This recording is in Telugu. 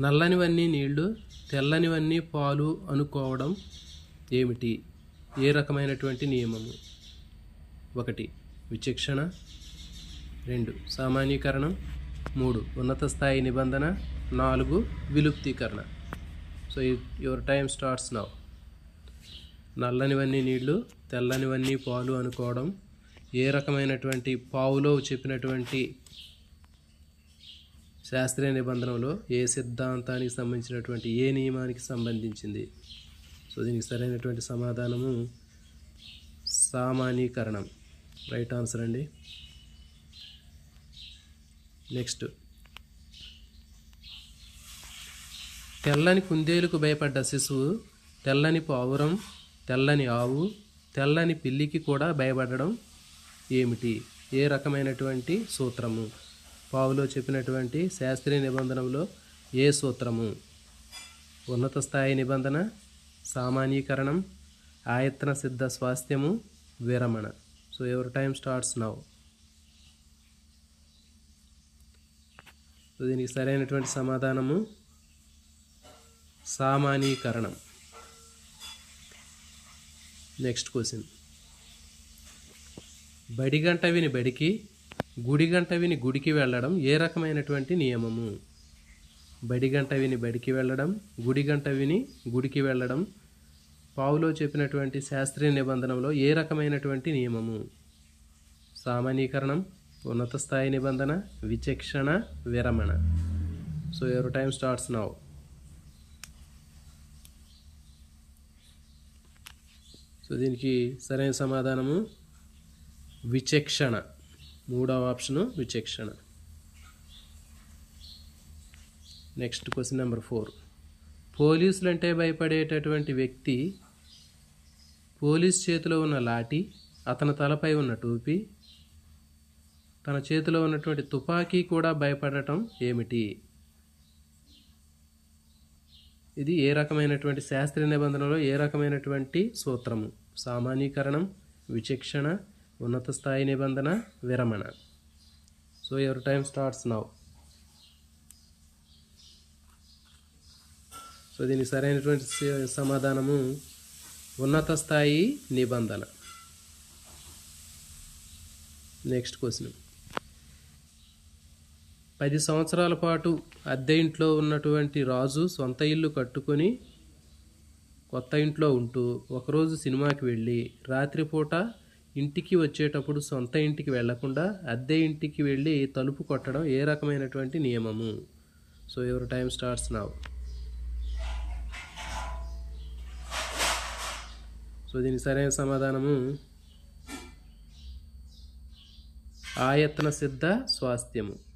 నల్లనివన్నీ నీళ్ళు తెల్లనివన్నీ పాలు అనుకోవడం ఏమిటి? ఏ రకమైనటువంటి నియమము? ఒకటి విచక్షణ. రెండు సామాన్యీకరణం. మూడు ఉన్నత స్థాయి నిబంధన. నాలుగు విలుప్తీకరణ. So your time starts now నల్లనివన్నీ నీళ్ళు తెల్లనివన్నీ పాలు అనుకోవడం ఏ రకమైనటువంటి పావులో చెప్పినటువంటి శాస్త్రీయ నిబంధనలో ఏ సిద్ధాంతానికి సంబంధించినటువంటి ఏ నియమానికి సంబంధించింది? సో దీనికి సరైనటువంటి సమాధానము సామాన్యీకరణం. రైట్ ఆన్సర్ అండి. నెక్స్ట్. తెల్లని కుందేలుకు భయపడ్డ శిశువు తెల్లని పావురం తెల్లని ఆవు తెల్లని పిల్లికి కూడా భయపడడం ఏమిటి? ఏ రకమైనటువంటి సూత్రము? పావులో చెప్పినటువంటి శాస్త్రీయ నిబంధనలో ఏ సూత్రము? ఉన్నత స్థాయి నిబంధన సామాన్యీకరణం ఆయత్న సిద్ధ స్వాస్థ్యము విరమణ. సో ఎవరి టైం స్టార్ట్స్ నౌ సో దీనికి సరైనటువంటి సమాధానము సామాన్యీకరణం. నెక్స్ట్ క్వశ్చన్ బడిగంట విని బడికి గుడిగంట విని గుడికి వెళ్ళడం ఏ రకమైనటువంటి నియమము? బడిగంట విని బడికి వెళ్ళడం గుడిగంట విని గుడికి వెళ్ళడం పావులో చెప్పినటువంటి శాస్త్రీయ నిబంధనలో ఏ రకమైనటువంటి నియమము? సామాన్యీకరణం ఉన్నత స్థాయి నిబంధన విచక్షణ విరమణ. సో ఎవరి టైం స్టార్ట్స్ నౌ సో దీనికి సరైన సమాధానము విచక్షణ. మూడవ ఆప్షను విచక్షణ. Next question number four. పోలీసులు అంటే భయపడేటటువంటి వ్యక్తి పోలీస్ చేతిలో ఉన్న లాఠీ అతని తలపై ఉన్న టోపీ తన చేతిలో ఉన్నటువంటి తుపాకీ కూడా భయపడటం ఏమిటి? ఇది ఏ రకమైనటువంటి శాస్త్రీయ నిబంధనలో ఏ రకమైనటువంటి సూత్రము? సామాన్యీకరణం విచక్షణ ఉన్నత స్థాయి నిబంధన విరమణ. సో ఎవరి టైం స్టార్ట్స్ నౌ సో దీనికి సరైనటువంటి సమాధానము ఉన్నత స్థాయి నిబంధన. నెక్స్ట్ క్వశ్చన్ పది సంవత్సరాల పాటు అద్దె ఇంట్లో ఉన్నటువంటి రాజు సొంత ఇల్లు కట్టుకొని కొత్త ఇంట్లో ఉంటూ ఒకరోజు సినిమాకి వెళ్ళి రాత్రిపూట ఇంటికి వచ్చేటప్పుడు సొంత ఇంటికి వెళ్ళకుండా అద్దె ఇంటికి వెళ్ళి తలుపు కొట్టడం ఏ రకమైనటువంటి నియమము? సో ఎవరి టైం స్టార్ట్స్ నావ్ సో దీనికి సరైన సమాధానము ఆయత్న సిద్ధ స్వాస్థ్యము.